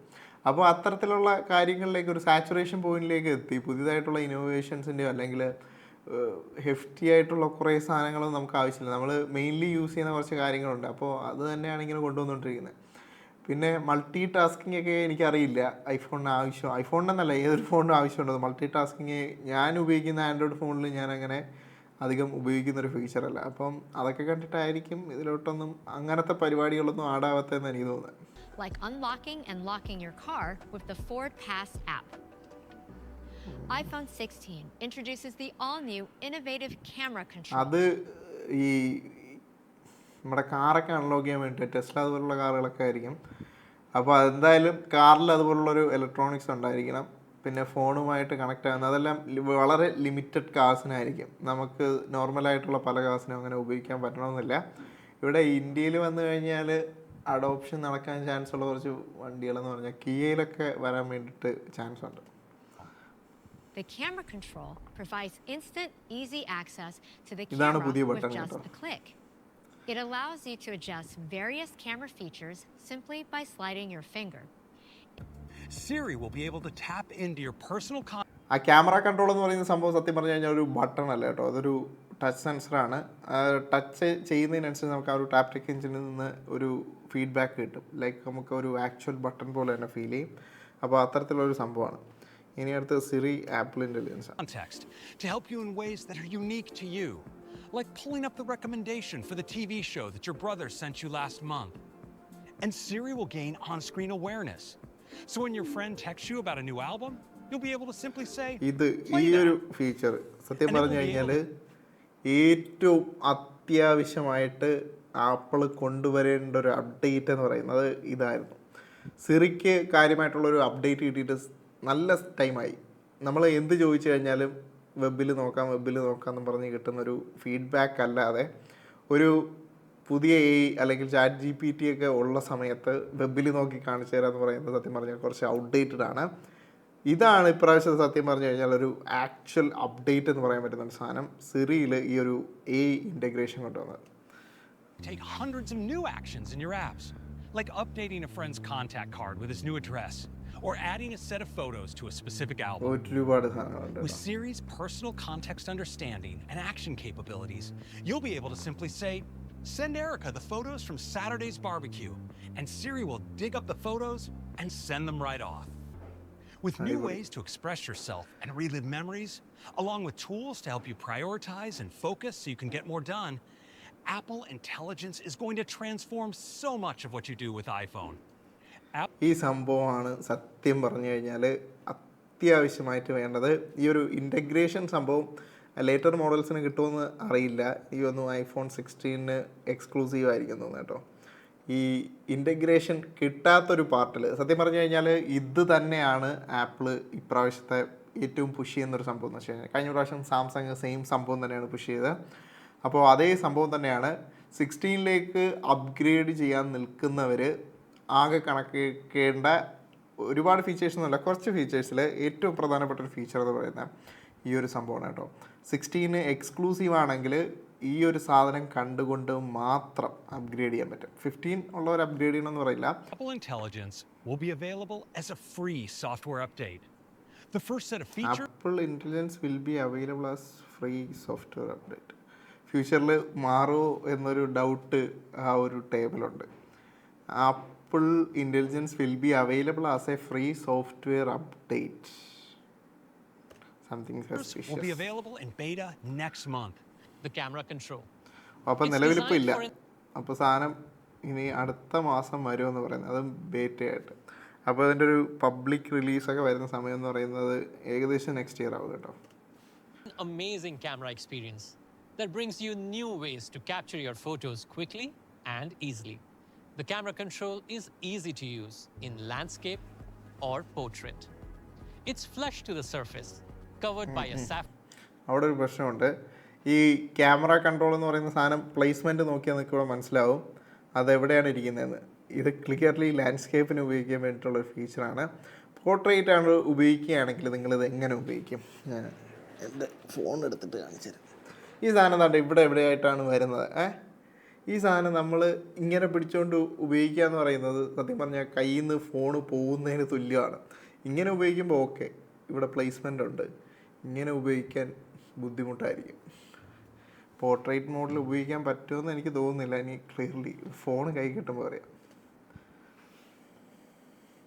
അപ്പോൾ അത്തരത്തിലുള്ള കാര്യങ്ങളിലേക്ക് ഒരു സാച്ചുറേഷൻ പോയിന്റിലേക്ക് എത്തി. പുതിയതായിട്ടുള്ള ഇന്നോവേഷൻസിന്റെയോ അല്ലെങ്കിൽ ഹെഫ്റ്റി ആയിട്ടുള്ള കുറേ സാധനങ്ങളൊന്നും നമുക്ക് ആവശ്യമില്ല. നമ്മൾ മെയിൻലി യൂസ് ചെയ്യുന്ന കുറച്ച് കാര്യങ്ങളുണ്ട്. അപ്പോൾ അത് തന്നെയാണ് ഇങ്ങനെ കൊണ്ടുവന്നുകൊണ്ടിരിക്കുന്നത്. പിന്നെ മൾട്ടി ടാസ്കിംഗ് ഒക്കെ എനിക്കറിയില്ല. ഐഫോണിന് ആവശ്യം ഐഫോണിനെന്നല്ല ഏതൊരു ഫോണിനും ആവശ്യമുണ്ടോ? മൾട്ടി ടാസ്കിങ് ഞാൻ ഉപയോഗിക്കുന്ന ആൻഡ്രോയിഡ് ഫോണിൽ ഞാൻ അങ്ങനെ അധികം ഉപയോഗിക്കുന്ന ഒരു ഫീച്ചറല്ല അപ്പം അതൊക്കെ കണ്ടിട്ടായിരിക്കും ഇതിലോട്ടൊന്നും അങ്ങനത്തെ പരിപാടികളൊന്നും ആടാവത്തെന്ന് എനിക്ക് തോന്നുന്നത് like unlocking and locking your car with the Ford Pass app. iPhone 16 introduces the all new innovative camera control. അത് ഈ നമ്മുടെ കാറൊക്കെ അൺലോക്ക് ചെയ്യാൻ വേണ്ടി ടെസ്ല അതുപോലുള്ള കാറുകളൊക്കെ ആയിരിക്കും അപ്പോൾ അതെന്തായാലും കാറിൽ അതുപോലുള്ള ഒരു ഇലക്ട്രോണിക്സ് ഉണ്ടായിരിക്കണം പിന്നെ ഫോണുമായിട്ട് കണക്റ്റ് ആകുന്ന അതെല്ലാം വളരെ ലിമിറ്റഡ് കാസിനായിരിക്കും നമുക്ക് നോർമലായിട്ടുള്ള പല കാസിനും അങ്ങനെ ഉപയോഗിക്കാൻ പറ്റണമെന്നില്ല ഇവിടെ ഇന്ത്യയിൽ വന്നു കഴിഞ്ഞാൽ അഡോപ്ഷൻ നടക്കാൻ ചാൻസ് ഉള്ള കുറച്ച് വണ്ടികളെന്ന് പറഞ്ഞാൽ കിയയിലൊക്കെ വരാൻ വേണ്ടിയിട്ട് ചാൻസ് ഉണ്ട് The camera control provides instant, easy access to the camera with just a click. It allows you to adjust various camera features simply by sliding your finger. Siri will be able to tap into your personal ആ camera control എന്ന് പറയുന്ന സംഭവം സത്യം പറഞ്ഞു കഴിഞ്ഞാൽ ഒരു button അല്ല കേട്ടോ അതൊരു ടച്ച് സെൻസറാണ് ടച്ച് ചെയ്യുന്നതിനനുസരിച്ച് നമുക്ക് ആ ഒരു ടാപ്റ്റിക് എഞ്ചിനിൽ നിന്ന് ഒരു ഫീഡ്ബാക്ക് കിട്ടും ലൈക്ക് നമുക്ക് ഒരു ആക്ച്വൽ ബട്ടൺ പോലെ തന്നെ ഫീൽ ചെയ്യും അപ്പോൾ അത്തരത്തിലുള്ളൊരു സംഭവമാണ് ഇനി അടുത്ത് Siri Apple Intelligence context to help you in ways that are unique to you, like pulling up the recommendation for the TV show that your brother sent you last month. And Siri will gain on screen awareness. So when your friend texts you about a new album, you'll be able to simply say, ഇത് ഈ "Play ഒരു that." Feature സത്യം പറഞ്ഞു കഴിഞ്ഞാൽ ഏറ്റവും അത്യാവശ്യമായിട്ട് apple കൊണ്ടുവരേണ്ട ഒരു അപ്ഡേറ്റ് എന്ന് പറയുന്നത് ഇതായിരുന്നു സിറിക്ക് കാര്യമായിട്ടുള്ളൊരു അപ്ഡേറ്റ് കിട്ടിയിട്ട് നല്ല ടൈമായി നമ്മൾ എന്ത് ചോദിച്ചു കഴിഞ്ഞാലും വെബിൽ നോക്കാം വെബിൽ നോക്കാം എന്ന് പറഞ്ഞ് കിട്ടുന്നൊരു ഫീഡ്ബാക്ക് അല്ലാതെ ഒരു പുതിയ എ അല്ലെങ്കിൽ ചാറ്റ് ജി പി ടി ഒക്കെ ഉള്ള സമയത്ത് വെബിൽ നോക്കി കാണിച്ചു തരാം എന്ന് പറയുന്നത് സത്യം പറഞ്ഞാൽ കുറച്ച് ഔട്ട്ഡേറ്റഡ് ആണ് ഇതാണ് ഇപ്രാവശ്യം സത്യം പറഞ്ഞു കഴിഞ്ഞാൽ ഒരു ആക്ച്വൽ അപ്ഡേറ്റ് എന്ന് പറയാൻ പറ്റുന്ന ഒരു സാധനം സിറിയിൽ ഈ ഒരു എ ഇന്റഗ്രേഷൻ കൊണ്ടുവന്നത് Take hundreds of new actions in your apps, like updating a friend's contact card with his new address, or adding a set of photos to a specific album. With. Siri's personal context understanding and action capabilities, you'll be able to simply say, Send Erica the photos from Saturday's barbecue, and Siri will dig up the photos and send them right off. With new ways to express yourself and relive memories, along with tools to help you prioritize and focus so you can get more done, Apple Intelligence is going to transform so much of what you do with iPhone. App- ഈ സംഭവമാണ് സത്യം പറഞ്ഞു കഴിഞ്ഞാൽ അത്യാവശ്യമായിട്ട് വേണ്ടത് ഈ ഒരു integration സംഭവം ലേറ്റർ മോഡൽസിന് കിട്ടുമെന്ന് അറിയില്ല. ഈ ഒന്നും ഐഫോൺ സിക്സ്റ്റീന് എക്സ്ക്ലൂസീവ് ആയിരിക്കും തോന്നുന്നു കേട്ടോ. ഈ ഇന്റഗ്രേഷൻ കിട്ടാത്തൊരു പാർട്ടിൽ സത്യം പറഞ്ഞു കഴിഞ്ഞാൽ ഇത് തന്നെയാണ് ആപ്പിൾ ഇപ്രാവശ്യത്തെ ഏറ്റവും പുഷ് ചെയ്യുന്നൊരു സംഭവം എന്ന് വെച്ച് കഴിഞ്ഞാൽ കഴിഞ്ഞ പ്രാവശ്യം സാംസങ് സെയിം സംഭവം തന്നെയാണ് പുഷ് ചെയ്തത്. അപ്പോൾ അതേ സംഭവം തന്നെയാണ് സിക്സ്റ്റീനിലേക്ക് അപ്ഗ്രേഡ് ചെയ്യാൻ നിൽക്കുന്നവർ ആകെ കണക്കേണ്ട ഒരുപാട് ഫീച്ചേഴ്സ് ഒന്നുമില്ല കുറച്ച് ഫീച്ചേഴ്സിൽ ഏറ്റവും പ്രധാനപ്പെട്ട ഒരു ഫീച്ചർ എന്ന് പറയുന്നത് ഈ ഒരു സംഭവമാണ് കേട്ടോ. സിക്സ്റ്റീന് എക്സ്ക്ലൂസീവ് ആണെങ്കിൽ ഈ ഒരു സാധനം കണ്ടുകൊണ്ട് മാത്രം അപ്ഗ്രേഡ് ചെയ്യാൻ പറ്റും. ഫിഫ്റ്റീൻ ഉള്ളവർ അപ്ഗ്രേഡ് ചെയ്യണമെന്ന് പറയില്ല. Apple Intelligence will be available as a free software update. The first set of features Apple Intelligence will be available as free software update ഫ്യൂച്ചറിൽ മാറുമോ എന്നൊരു ഡൗട്ട് ആ ഒരു ടേബിളുണ്ട് Apple Intelligence will be available as a free software update something will be available in beta next month. the camera control. It's നിലവിലിപ്പോൾ ഇല്ല അപ്പോൾ സാധനം ഇനി അടുത്ത മാസം വരുമെന്ന് പറയുന്നത് അതും ബേറ്റയായിട്ട് അപ്പോൾ അതിന്റെ ഒരു പബ്ലിക് റിലീസൊക്കെ വരുന്ന സമയം എന്ന് പറയുന്നത് ഏകദേശം നെക്സ്റ്റ് ഇയർ ആവും കേട്ടോ amazing camera experience that brings you new ways to capture your photos quickly and easily. The camera control is easy to use in landscape or portrait. It's flush to the surface, covered by a sapphire. അവിടെ ഒരു പ്രശ്നമുണ്ട്. ഈ camera control എന്ന് പറയുന്ന സാധനം placement നോക്കിയാൽ നിൽക്കുമ്പോൾ മനസ്സിലാവും. അതെവിടെയാണ് ഇരിക്കുന്നതെന്ന്. ഇത് ക്ലിയർലി ലാൻഡ്സ്കേപ്പിന് ഉപയോഗിക്കാൻ വേണ്ടിയിട്ടുള്ള ഒരു ഫീച്ചറാണ് പോർട്രേറ്റ് ആണ് ഉപയോഗിക്കുകയാണെങ്കിൽ നിങ്ങളിത് എങ്ങനെ ഉപയോഗിക്കും? ഞാൻ എന്റെ ഫോൺ എടുത്തിട്ട് കാണിച്ചു തരാം. ഈ സാധനം താണ്ട് ഇവിടെ എവിടെയായിട്ടാണ് വരുന്നത്? ഏ? ഈ സാധനം നമ്മൾ ഇങ്ങനെ പിടിച്ചുകൊണ്ട് ഉപയോഗിക്കുക എന്ന് പറയുന്നത് സത്യം പറഞ്ഞാൽ കയ്യിൽ നിന്ന് ഫോണ് പോകുന്നതിന് തുല്യമാണ്. ഇങ്ങനെ ഉപയോഗിക്കുമ്പോൾ ഓക്കെ ഇവിടെ പ്ലേസ്മെന്റ് ഉണ്ട്. ഇങ്ങനെ ഉപയോഗിക്കാൻ ബുദ്ധിമുട്ടായിരിക്കും. പോർട്രേറ്റ് മോഡിൽ ഉപയോഗിക്കാൻ പറ്റുമെന്ന് എനിക്ക് തോന്നുന്നില്ല. ഇനി ക്ലിയർലി ഫോൺ കൈ കിട്ടുമ്പോൾ അറിയാം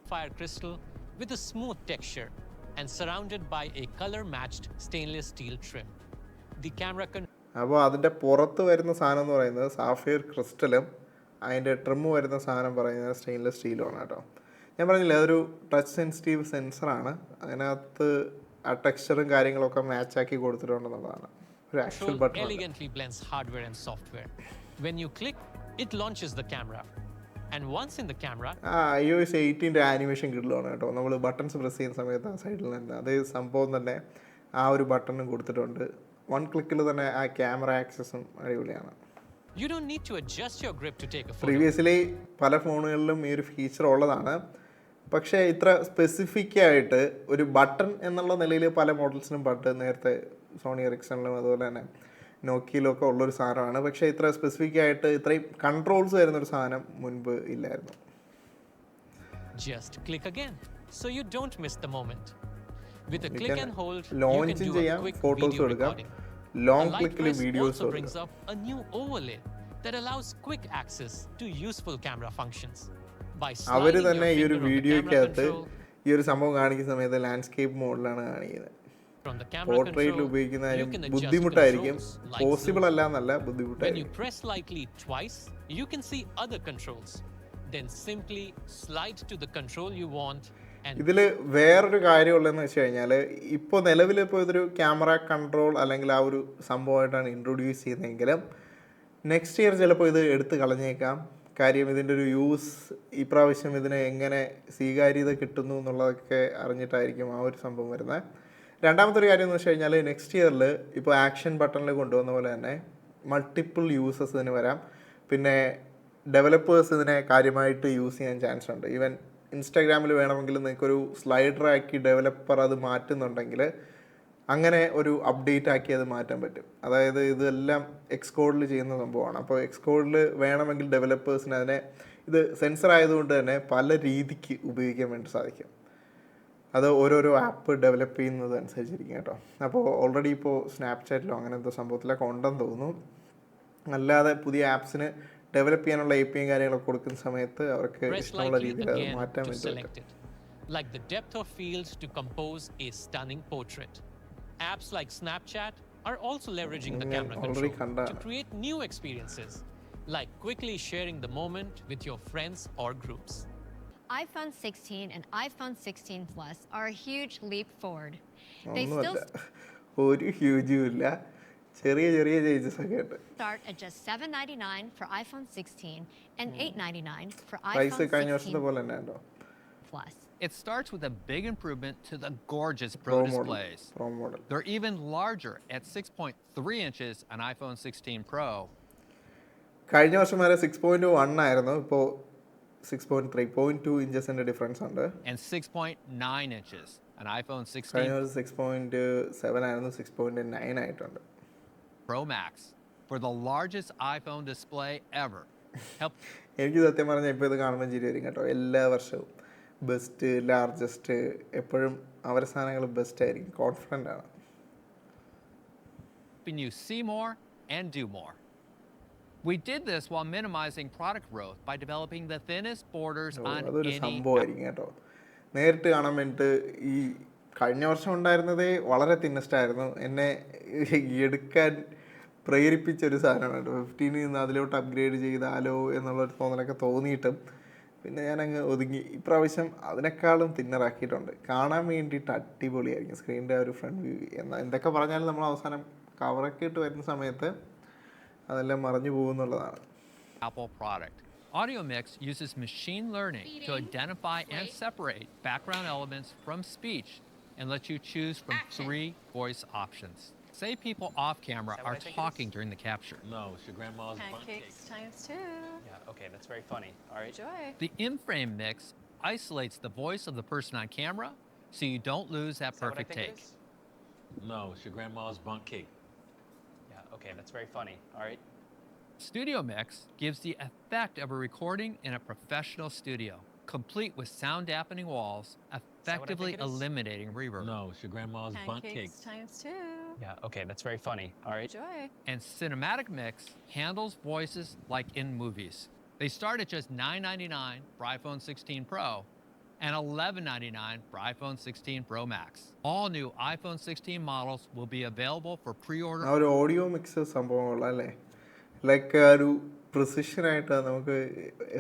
sapphire crystal with a smooth texture and surrounded by a color matched stainless steel trim. The camera അപ്പോൾ അതിന്റെ പുറത്ത് വരുന്ന സാധനം എന്ന് പറയുന്നത് സാഫിയർ ക്രിസ്റ്റലും അതിന്റെ ട്രിം വരുന്ന സാധനം പറയുന്നത് സ്റ്റെയിൻലെസ് സ്റ്റീലുമാണ് കേട്ടോ. ഞാൻ പറഞ്ഞില്ല അതൊരു ടച്ച് സെൻസിറ്റീവ് സെൻസറാണ് അതിനകത്ത് ആ ടെക്സ്ചറും കാര്യങ്ങളൊക്കെ മാച്ച് മാച്ചാക്കി കൊടുത്തിട്ടുണ്ടെന്നുള്ളതാണ്. ഒരു actual button elegantly blends hardware and software When you click, it launches the camera. And once in the camera, ആ ഐ ഒ എസ് എയ്റ്റീന്റെ ആനിമേഷൻ കിട്ടുകയാണ് കേട്ടോ. നമ്മൾ ബട്ടൺസ് പ്രസ് ചെയ്യുന്ന സമയത്ത് ആ സൈഡിൽ നിന്ന് അതേ സംഭവം തന്നെ ആ ഒരു ബട്ടണും കൊടുത്തിട്ടുണ്ട്. വൺ ക്ലിക്കിൽ തന്നെ ആ ക്യാമറ ആക്സസും അടിപൊളിയാണ്. You don't need to adjust your grip to take a photo. Previously പല ഫോണുകളിലും ഈ ഒരു ഫീച്ചർ ഉള്ളതാണ്. പക്ഷേ ഇത്ര സ്പെസിഫിക് ആയിട്ട് ഒരു ബട്ടൺ എന്നുള്ള നിലയിൽ പല മോഡൽസിനും ബട്ടൺ നേരത്തെ സോണി എറിക്സണിലും അതുപോലെ തന്നെ നോക്കിയിലും ഒക്കെ ഉള്ളൊരു സാധനമാണ് പക്ഷേ ഇത്ര സ്പെസിഫിക് ആയിട്ട് ഇത്രയും കൺട്രോൾസ് വരുന്ന ഒരു സാധനം മുൻപ് ഇല്ലായിരുന്നു you don't miss the moment. With a You click can and hold, you can do ചെയ്യാം ഫോട്ടോസും എടുക്കാം. ലോങ് ക്ലിക്കിൽ വീഡിയോസ് എടുക്കാം up a new overlay that allows quick access to useful camera functions. അവർ തന്നെ ഈ ഒരു വീഡിയോയ്ക്കകത്ത് ഈ ഒരു സംഭവം കാണിക്കുന്ന സമയത്ത് ലാൻഡ്സ്കേപ്പ് മോഡിലാണ് കാണിക്കുന്നത്. പോർട്രേറ്റിൽ ഉപയോഗിക്കുന്ന ബുദ്ധിമുട്ടായിരിക്കും. പോസിബിൾ അല്ല എന്നല്ല ബുദ്ധിമുട്ടായിരിക്കും. ഇതിൽ വേറൊരു കാര്യമുള്ളതെന്ന് വെച്ച് കഴിഞ്ഞാൽ ഇപ്പോൾ നിലവിൽ ഇപ്പോൾ ഇതൊരു ക്യാമറ കൺട്രോൾ അല്ലെങ്കിൽ ആ ഒരു സംഭവമായിട്ടാണ് ഇൻട്രൊഡ്യൂസ് ചെയ്യുന്നതെങ്കിലും നെക്സ്റ്റ് ഇയർ ചിലപ്പോൾ ഇത് എടുത്ത് കളഞ്ഞേക്കാം. കാര്യം ഇതിന്റെ ഒരു യൂസ് ഈ പ്രാവശ്യം ഇതിന് എങ്ങനെ സ്വീകാര്യത കിട്ടുന്നു എന്നുള്ളതൊക്കെ അറിഞ്ഞിട്ടായിരിക്കും ആ ഒരു സംഭവം വരുന്നത്. രണ്ടാമത്തെ ഒരു കാര്യം എന്ന് വെച്ച് കഴിഞ്ഞാൽ നെക്സ്റ്റ് ഇയറിൽ ഇപ്പോൾ ആക്ഷൻ ബട്ടണിൽ കൊണ്ടുവന്ന പോലെ തന്നെ മൾട്ടിപ്പിൾ യൂസസ് ഇതിന് വരാം. പിന്നെ ഡെവലപ്പേഴ്സ് ഇതിനെ കാര്യമായിട്ട് യൂസ് ചെയ്യാൻ ചാൻസ് ഉണ്ട്. ഈവൻ ഇൻസ്റ്റാഗ്രാമിൽ വേണമെങ്കിൽ നിങ്ങൾക്കൊരു സ്ലൈഡർ ആക്കി ഡെവലപ്പർ അത് മാറ്റുന്നുണ്ടെങ്കിൽ അങ്ങനെ ഒരു അപ്ഡേറ്റ് ആക്കി അത് മാറ്റാൻ പറ്റും. അതായത് ഇതെല്ലാം എക്സ്കോഡിൽ ചെയ്യുന്ന സംഭവമാണ്. അപ്പോൾ എക്സ്കോഡിൽ വേണമെങ്കിൽ ഡെവലപ്പേഴ്സിന് അതിനെ ഇത് സെൻസർ ആയതുകൊണ്ട് തന്നെ പല രീതിക്ക് ഉപയോഗിക്കാൻ വേണ്ടി സാധിക്കും. അത് ഓരോരോ ആപ്പ് ഡെവലപ്പ് ചെയ്യുന്നത് അനുസരിച്ചിരിക്കും കേട്ടോ. അപ്പോൾ ഓൾറെഡി ഇപ്പോൾ സ്നാപ്ചാറ്റിലോ അങ്ങനത്തെ സംഭവത്തിലൊക്കെ ഉണ്ടെന്ന് തോന്നുന്നു. അല്ലാതെ പുതിയ ആപ്സിന് ഡെവലപ്പ് ചെയ്യാനുള്ള എ പി എം കാര്യങ്ങളൊക്കെ കൊടുക്കുന്ന സമയത്ത് അവർക്ക് ഇഷ്ടമുള്ള രീതിയിൽ അത് മാറ്റാൻ വേണ്ടി പറ്റും. Like the depth of fields to compose a stunning portrait. Apps like Snapchat are also leveraging the ഞാൻ camera already control to കണ്ടതാണ്. create new experiences, like quickly sharing the moment with your friends or groups. iPhone 16 and iPhone 16 Plus are a huge leap forward. They still ഒന്നുമല്ല ഒരു ഹ്യൂജും ഇല്ല ചെറിയ ചെറിയ changes ഒക്കെ ഉണ്ട് start at just $799 for iPhone 16 and $899 for price iPhone കഴിഞ്ഞ വർഷത്തെ 16 പോലെ തന്നെ ഉണ്ടോ Plus. It starts with a big improvement to the gorgeous pro Pro model displays. Pro model They're even larger at 6.3 inches on iPhone 16 Pro കഴിഞ്ഞ വർഷം വരെ six point one ആയിരുന്നു ഇപ്പോൾ six point three point two ഇഞ്ചസിന്റെ difference ഉണ്ട് and 6.9 inches on iPhone കഴിഞ്ഞ 16 വർഷം six point seven ആയിരുന്നു six point nine ആയിട്ടുണ്ട് Pro Max for the largest iPhone display ever. Help എനിക്ക് സത്യം പറഞ്ഞാൽ ഇപ്പോൾ ഇത് കാണുമ്പോൾ ചിരി വരും കേട്ടോ എല്ലാ വർഷവും ബെസ്റ്റ് ലാർജസ്റ്റ് എപ്പോഴും അവരുടെ സാധനങ്ങൾ ബെസ്റ്റ് ആയിരിക്കും. കോൺഫിഡന്റ് ആണ്. പിന്നെ you see more and do more. We did this while minimizing product growth by developing the thinnest borders on അതൊരു സംഭവമായിരിക്കും കേട്ടോ. നേരിട്ട് കാണാൻ വേണ്ടിയിട്ട് ഈ കഴിഞ്ഞ വർഷം ഉണ്ടായിരുന്നതേ വളരെ തിന്നസ്റ്റ് ആയിരുന്നു. എന്നെ എടുക്കാൻ പ്രേരിപ്പിച്ച ഒരു സാധനമാണ് ഫിഫ്റ്റീനിൽ നിന്ന് അതിലോട്ട് അപ്ഗ്രേഡ് ചെയ്താലോ എന്നുള്ളൊരു തോന്നലൊക്കെ തോന്നിയിട്ടും പിന്നെ ഞാനങ്ങ് ഒതുങ്ങി ഇപ്രാവശ്യം അതിനേക്കാളും തിന്നറാക്കിയിട്ടുണ്ട് കാണാൻ വേണ്ടിയിട്ട് അടിപൊളിയായിരിക്കും സ്ക്രീനിന്റെ ഒരു ഫ്രണ്ട് വ്യൂ എന്നാൽ എന്തൊക്കെ പറഞ്ഞാലും നമ്മൾ അവസാനം കവറൊക്കെ ഇട്ട് വരുന്ന സമയത്ത് അതെല്ലാം മറഞ്ഞു പോകുന്നുള്ളതാണ് Apple product. Audio Mix uses machine learning to identify and separate background elements from speech and lets you choose from three voice options. Say people off camera are talking during the capture. No, it's your grandma's bundt cake. Pancakes times two. Yeah, okay, that's very funny. All right. Enjoy. The in-frame mix isolates the voice of the person on camera so you don't lose that Is that what I perfect think it take. is? No, it's your grandma's bundt cake. Yeah, okay, that's very funny. All right. Studio Mix gives the effect of a recording in a professional studio, complete with sound dampening walls, effectively think it is? eliminating reverb. No, it's your grandma's bundt cake. Pancakes times two. Yeah, okay, that's very funny. All right. Enjoy. And Cinematic Mix handles voices like in movies. They start at just $9.99 for iPhone 16 Pro and $11.99 for iPhone 16 Pro Max. All new iPhone 16 models will be available for pre-order ആ ഒരു audio mix സംഭവമുള്ള അല്ലേ like ആ ഒരു പ്രിസിഷനായിട്ട് നമുക്ക്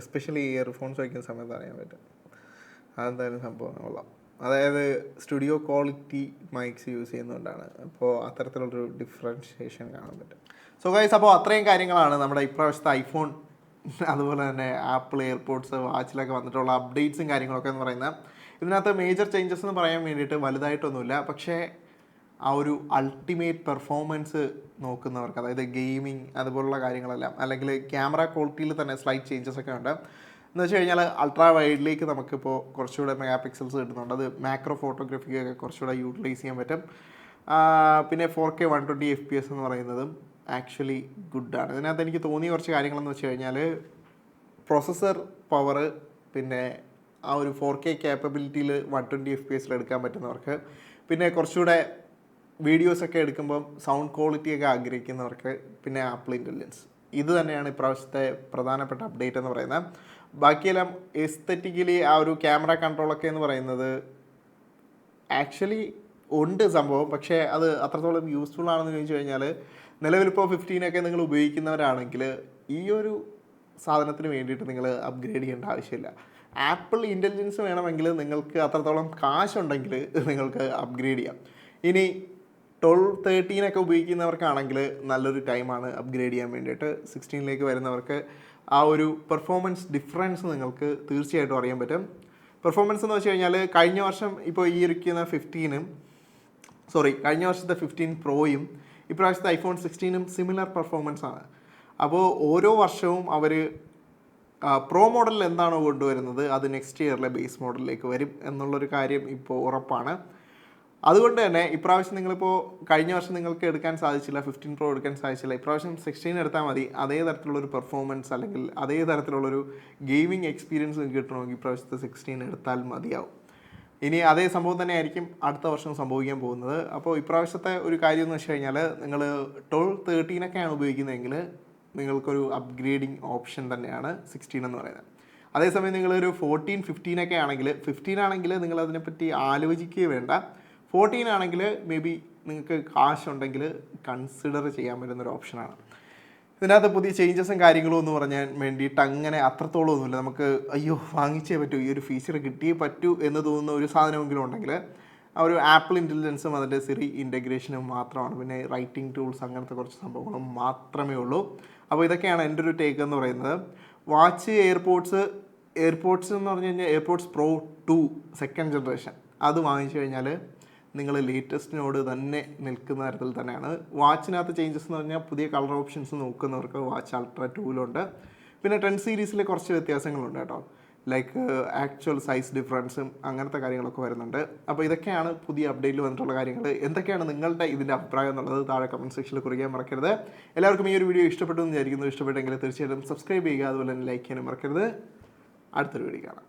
especially earphones വയ്ക്കുന്ന സമയത്ത് അറിയാൻ പറ്റും അതെന്തായാലും സംഭവം കൊള്ളാം അതായത് സ്റ്റുഡിയോ ക്വാളിറ്റി മൈക്സ് യൂസ് ചെയ്യുന്നതുകൊണ്ടാണ്. അപ്പോൾ അത്തരത്തിലുള്ളൊരു ഡിഫറൻഷിയേഷൻ കാണാൻ പറ്റും. സോ ഗൈസ് അപ്പോൾ അത്രയും കാര്യങ്ങളാണ് നമ്മുടെ ഇപ്രാവശ്യത്തെ ഐഫോൺ അതുപോലെ തന്നെ ആപ്പിൾ എയർപോർട്സ് വാച്ചിലൊക്കെ വന്നിട്ടുള്ള അപ്ഡേറ്റ്സും കാര്യങ്ങളൊക്കെ എന്ന് പറയുന്നത്. ഇതിനകത്ത് മേജർ ചേഞ്ചസ് എന്ന് പറയാൻ വേണ്ടിയിട്ട് വലുതായിട്ടൊന്നുമില്ല. പക്ഷേ ആ ഒരു അൾട്ടിമേറ്റ് പെർഫോമൻസ് നോക്കുന്നവർക്ക് അതായത് ഗെയിമിങ് അതുപോലുള്ള കാര്യങ്ങളെല്ലാം അല്ലെങ്കിൽ ക്യാമറ ക്വാളിറ്റിയിൽ തന്നെ സ്ലൈറ്റ് ചേഞ്ചസ് ഒക്കെ ഉണ്ട്. എന്ന് വെച്ച് കഴിഞ്ഞാൽ അൾട്രാ വൈഡിലേക്ക് നമുക്കിപ്പോൾ കുറച്ചുകൂടെ മെഗാ പിക്സൽസ് കിട്ടുന്നുണ്ട്. അത് മാക്രോ ഫോട്ടോഗ്രാഫിക്കൊക്കെ കുറച്ചുകൂടെ യൂട്ടിലൈസ് ചെയ്യാൻ പറ്റും. പിന്നെ four K one twenty F P S എന്ന് പറയുന്നതും ആക്ച്വലി ഗുഡാണ് ഇതിനകത്ത് എനിക്ക് തോന്നിയ കുറച്ച് കാര്യങ്ങളെന്ന് വെച്ച് കഴിഞ്ഞാൽ പ്രോസസ്സർ പവർ പിന്നെ ആ ഒരു ഫോർ കെ ക്യാപ്പബിലിറ്റിയിൽ വൺ ട്വന്റി എഫ് പി എസിൽ എടുക്കാൻ പറ്റുന്നവർക്ക് പിന്നെ കുറച്ചുകൂടെ വീഡിയോസൊക്കെ എടുക്കുമ്പം സൗണ്ട് ക്വാളിറ്റി ഒക്കെ ആഗ്രഹിക്കുന്നവർക്ക് പിന്നെ ആപ്പിൾ ഇന്റലിജൻസ് ഇത് തന്നെയാണ് ഇപ്രാവശ്യത്തെ പ്രധാനപ്പെട്ട അപ്ഡേറ്റ് എന്ന് പറയുന്നത്. ബാക്കിയെല്ലാം എസ്തറ്റിക്കലി ആ ഒരു ക്യാമറ കൺട്രോളൊക്കെ എന്ന് പറയുന്നത് ആക്ച്വലി ഉണ്ട് സംഭവം. പക്ഷേ അത് അത്രത്തോളം യൂസ്ഫുൾ ആണെന്ന് ചോദിച്ചു കഴിഞ്ഞാൽ നിലവിലിപ്പോൾ ഫിഫ്റ്റീനൊക്കെ നിങ്ങൾ ഉപയോഗിക്കുന്നവരാണെങ്കിൽ ഈ ഒരു സാധനത്തിന് വേണ്ടിയിട്ട് നിങ്ങൾ അപ്ഗ്രേഡ് ചെയ്യേണ്ട ആവശ്യമില്ല. ആപ്പിൾ ഇന്റലിജൻസ് വേണമെങ്കിൽ നിങ്ങൾക്ക് അത്രത്തോളം കാശുണ്ടെങ്കിൽ നിങ്ങൾക്ക് അപ്ഗ്രേഡ് ചെയ്യാം. ഇനി ട്വൽവ് തേർട്ടീനൊക്കെ ഉപയോഗിക്കുന്നവർക്കാണെങ്കിൽ നല്ലൊരു ടൈമാണ് അപ്ഗ്രേഡ് ചെയ്യാൻ വേണ്ടിയിട്ട്. സിക്സ്റ്റീനിലേക്ക് വരുന്നവർക്ക് ആ ഒരു പെർഫോമൻസ് ഡിഫറൻസ് നിങ്ങൾക്ക് തീർച്ചയായിട്ടും അറിയാൻ പറ്റും. പെർഫോമൻസ് എന്ന് വെച്ച് കഴിഞ്ഞാൽ കഴിഞ്ഞ വർഷം ഇപ്പോൾ ഈ ഇരിക്കുന്ന ഫിഫ്റ്റീനും സോറി കഴിഞ്ഞ വർഷത്തെ ഫിഫ്റ്റീൻ പ്രോയും ഇപ്രാവശ്യത്തെ ഐഫോൺ സിക്സ്റ്റീനും സിമിലർ പെർഫോമൻസ് ആണ്. അപ്പോൾ ഓരോ വർഷവും അവർ പ്രോ മോഡലിൽ എന്താണോ കൊണ്ടുവരുന്നത് അത് നെക്സ്റ്റ് ഇയറിലെ ബേസ് മോഡലിലേക്ക് വരും എന്നുള്ളൊരു കാര്യം ഇപ്പോൾ ഉറപ്പാണ്. അതുകൊണ്ട് തന്നെ ഇപ്രാവശ്യം നിങ്ങളിപ്പോൾ കഴിഞ്ഞ വർഷം നിങ്ങൾക്ക് എടുക്കാൻ സാധിച്ചില്ല ഫിഫ്റ്റീൻ പ്രോ എടുക്കാൻ സാധിച്ചില്ല. ഇപ്രാവശ്യം സിക്സ്റ്റീൻ എടുത്താൽ മതി. അതേ തരത്തിലുള്ളൊരു പെർഫോമൻസ് അല്ലെങ്കിൽ അതേ തരത്തിലുള്ളൊരു ഗെയിമിംഗ് എക്സ്പീരിയൻസ് നിങ്ങൾക്ക് കിട്ടണമെങ്കിൽ ഇപ്രാവശ്യത്തെ സിക്സ്റ്റീൻ എടുത്താൽ മതിയാവും. ഇനി അതേ സംഭവം തന്നെ ആയിരിക്കും അടുത്ത വർഷം സംഭവിക്കാൻ പോകുന്നത്. അപ്പോൾ ഇപ്രാവശ്യത്തെ ഒരു കാര്യം എന്ന് വെച്ച് കഴിഞ്ഞാൽ നിങ്ങൾ ട്വൽവ് തേർട്ടീനൊക്കെയാണ് ഉപയോഗിക്കുന്നതെങ്കിൽ നിങ്ങൾക്കൊരു അപ്ഗ്രേഡിങ് ഓപ്ഷൻ തന്നെയാണ് സിക്സ്റ്റീൻ എന്ന് പറയുന്നത്. അതേസമയം നിങ്ങളൊരു ഫോർട്ടീൻ ഫിഫ്റ്റീനൊക്കെ ആണെങ്കിൽ ഫിഫ്റ്റീൻ ആണെങ്കിൽ നിങ്ങൾ അതിനെപ്പറ്റി ആലോചിക്കുകയേ വേണ്ട. ഫോർട്ടീൻ ആണെങ്കിൽ മേ ബി നിങ്ങൾക്ക് കാശുണ്ടെങ്കിൽ കൺസിഡർ ചെയ്യാൻ പറ്റുന്ന ഒരു ഓപ്ഷനാണ് ഇതിനകത്ത് പുതിയ ചേഞ്ചസും കാര്യങ്ങളും എന്ന് പറഞ്ഞാൽ വേണ്ടിയിട്ട് അങ്ങനെ അത്രത്തോളം ഒന്നുമില്ല. നമുക്ക് അയ്യോ വാങ്ങിച്ചേ പറ്റൂ ഈ ഒരു ഫീച്ചർ കിട്ടിയേ പറ്റൂ എന്ന് തോന്നുന്ന ഒരു സാധനമെങ്കിലും ഉണ്ടെങ്കിൽ ആ ഒരു ആപ്പിൾ ഇന്റലിജൻസും അതിന്റെ സിറി ഇന്റഗ്രേഷനും മാത്രമാണ്. പിന്നെ റൈറ്റിംഗ് ടൂൾസ് അങ്ങനത്തെ കുറച്ച് സംഭവങ്ങളും മാത്രമേ ഉള്ളൂ. അപ്പോൾ ഇതൊക്കെയാണ് എന്റെ ഒരു ടേക്ക് എന്ന് പറയുന്നത്. വാച്ച് എയർപോർട്സ് എയർപോർട്സ് എന്ന് പറഞ്ഞു കഴിഞ്ഞാൽ AirPods Pro two second generation അത് വാങ്ങിച്ചു കഴിഞ്ഞാൽ നിങ്ങൾ ലേറ്റസ്റ്റിനോട് തന്നെ നിൽക്കുന്ന തരത്തിൽ തന്നെയാണ്. വാച്ചിനകത്ത് ചേഞ്ചസ് എന്ന് പറഞ്ഞാൽ പുതിയ കളർ ഓപ്ഷൻസ് നോക്കുന്നവർക്ക് വാച്ച് അൾട്ര ടൂലുണ്ട് പിന്നെ ടെൻ സീരീസിൽ കുറച്ച് വ്യത്യാസങ്ങളുണ്ട് കേട്ടോ. ലൈക്ക് ആക്ച്വൽ സൈസ് ഡിഫറൻസും അങ്ങനത്തെ കാര്യങ്ങളൊക്കെ വരുന്നുണ്ട്. അപ്പോൾ ഇതൊക്കെയാണ് പുതിയ അപ്ഡേറ്റിൽ വന്നിട്ടുള്ള കാര്യങ്ങൾ. എന്തൊക്കെയാണ് നിങ്ങളുടെ ഇതിന്റെ അഭിപ്രായം എന്നുള്ളത് താഴെ കമന്റ് സെക്ഷനിൽ കുറിക്കാൻ മറക്കരുത്. എല്ലാവർക്കും ഈ ഒരു വീഡിയോ ഇഷ്ടപ്പെട്ടു എന്ന് വിചാരിക്കുന്നു. ഇഷ്ടപ്പെട്ടെങ്കിൽ തീർച്ചയായിട്ടും സബ്സ്ക്രൈബ് ചെയ്യുക. അതുപോലെ തന്നെ ലൈക്ക് ചെയ്യാനും മറക്കരുത്. അടുത്തൊരു വീഡിയോ കാണാം.